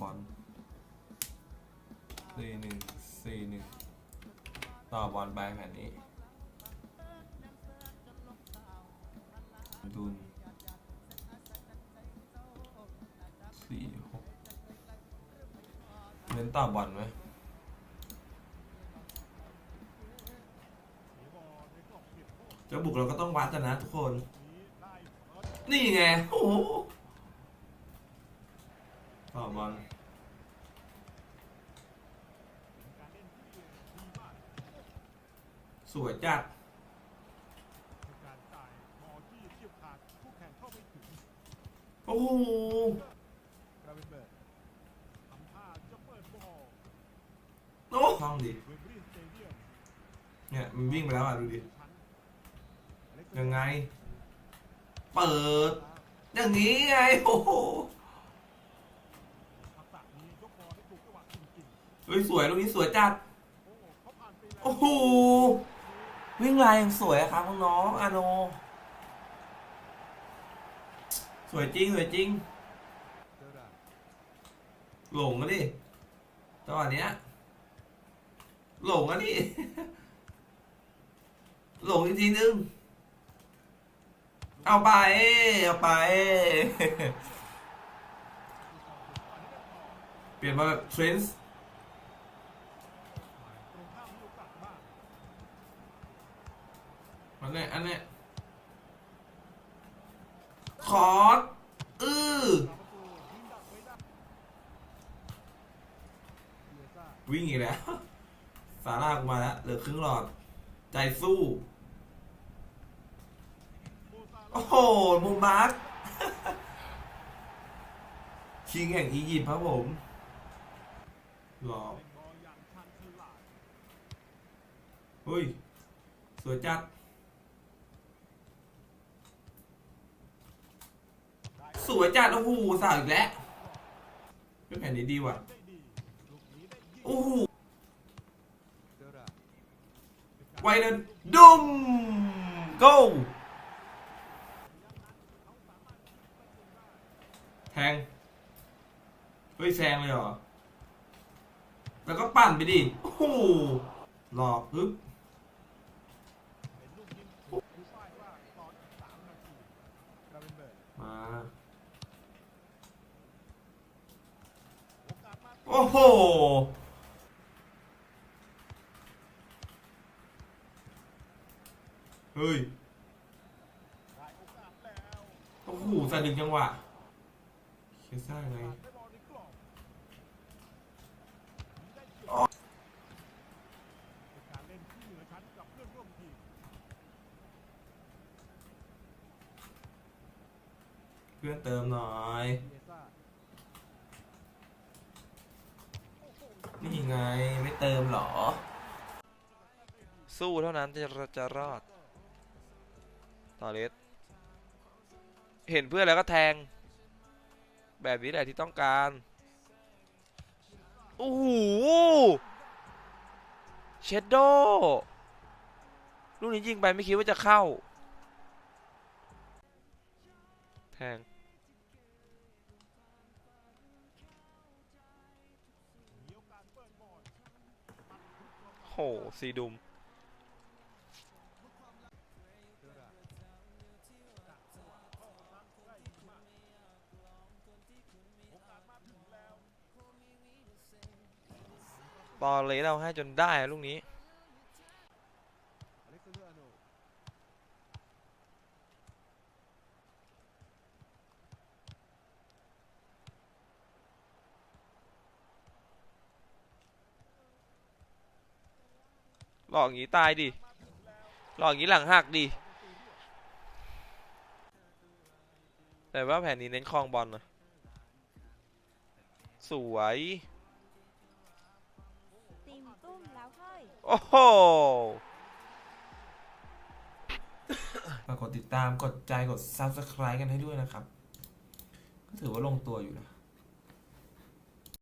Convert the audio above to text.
บอลสี่หนึ่งสี่หนึ่งต่อบอลไปแผ่นนี้ ดุนสี่หกเน้นต่อบอลไหมจะบุกเราก็ต้องวัดกันนะทุกคน นี่ไง โอ้ ต่อบอลสวยจัดการจ่ายบอลที่เทียบขาดคู่แข่งเข้าม่ถึงโอ้โหกราเวนเบิร์กทำท่าจะเปิดบอลโอ้ช่องดิเวมบรีสเนี่ย มันวิ่งไปแล้วอะ ดูดิ ยังไง เปิด อย่างนี้ไง โอ้โห ทักษะนี้ยกบอลให้ถูกจังหวะจริง เฮ้ยสวยลูกนี้สวยจัด โอ้โห วิ่งลายอย่างสวยอะครับน้องอาโน สวยจริง สวยจริง หลงอะดิจังหวะเนี้ย หลงอะดิ หลงอีกทีนึง เอาไป เอาไป เปลี่ยนมาแบบเทรนส์ อันเนี้ยอันเนี้ยคอสอือตามประตูยิงดักไว้ได้เบียซ่าวิ่งอีกแล้วสาร่ากูมาแล้วเหลือครึ่งหลอด ใจสู้ โอ้โหมุมบัสคิงแห่งอียิปต์ครับผมหลอกเป็นบอเฮ้ย สวยจัด สวยจัดโอ้โหสาวอีกแล้วเป็นแผ่นนี้ดีว่ะได้หูได้ยิงโอ้โหเดไวเดนดุม go แทง เฮ้ยแซงเลยเหรอ แล้วก็ปั่นไปดิ โอ้โหหลอกปึ๊บ เป็นลูกยิงถูกดูป้ายว่าตอนอีกสามนาทีกราเวนเบิร์ก มา โอกาสมา โห เฮ้ยได้โอกาสแล้โหสะดึงจังหวะเคซ่าไงได้บอลในกรอบได้เกี่ยเป็นการเล่นที่เหนือชั้นกับเพื่อเพื่อนเติมหน่อย เอซ่า นี่ ไงไม่เติมหรอ สู้เท่านั้นจะจะรอดต่อเลสเห็นเพื่อนแล้วก็แทง แบบนี้แหละที่ต้องการ โอ้โหเชดโดลูกนี้ยิงไปไม่คิดว่าจะเข้า แทง มาถึงแล้วตอลเลยเราให้จนได้ลูกนี้ อเล็กซานเดอร์อาร์โน หลอกอย่างนี้ตายดิหลอกอย่างนี้หลังหักดิแต่ว่าแผนนี้เน้นคลองบอลนะสวยติมตุ้มแล้วเฮ้ยโอ้โหฝากกดติดตามกดใจกด Subscribe กันให้ด้วยนะครับ ก็ถือว่าลงตัวอยู่นะ